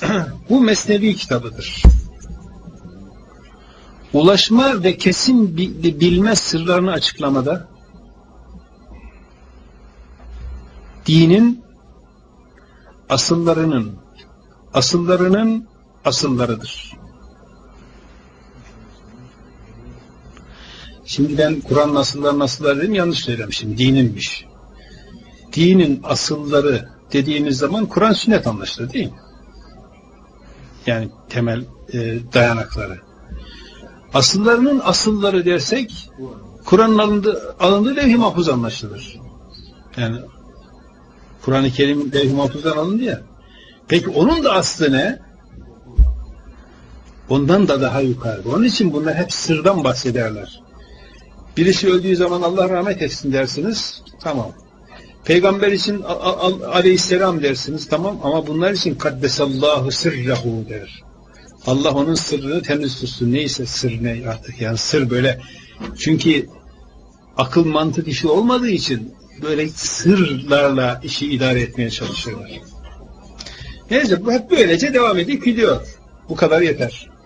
bu Mesnevi kitabıdır. Ulaşma ve kesin bi- bilme sırlarını açıklamada dinin asıllarının asıllarının asıllarıdır. Şimdi ben Kur'an'ın asıllarının asılları dedim yanlış söylemişim. Dininmiş. Dinin asılları dediğimiz zaman Kur'an sünnet anlaşılır değil mi? Yani temel e, dayanakları. Asıllarının asılları dersek Kur'an'ın alındığı, alındığı levh-i mahfuz anlaşılır. Yani Kur'an-ı Kerim levh-i mahfuzdan alındı ya. Peki onun da aslı ne? Ondan da daha yukarı. Onun için bunlar hep sırdan bahsederler. Birisi öldüğü zaman Allah rahmet etsin dersiniz. Tamam. Peygamber için aleyhisselam dersiniz. Tamam. Ama bunlar için kaddesallahu sırrahu der. Allah onun sırrını temiz tutsun. Neyse sır ne artık. Yani sır böyle. Çünkü akıl mantık işi olmadığı için böyle sırlarla işi idare etmeye çalışıyorlar. Neyse bu hep böylece devam edip gidiyor. Bu kadar yeter.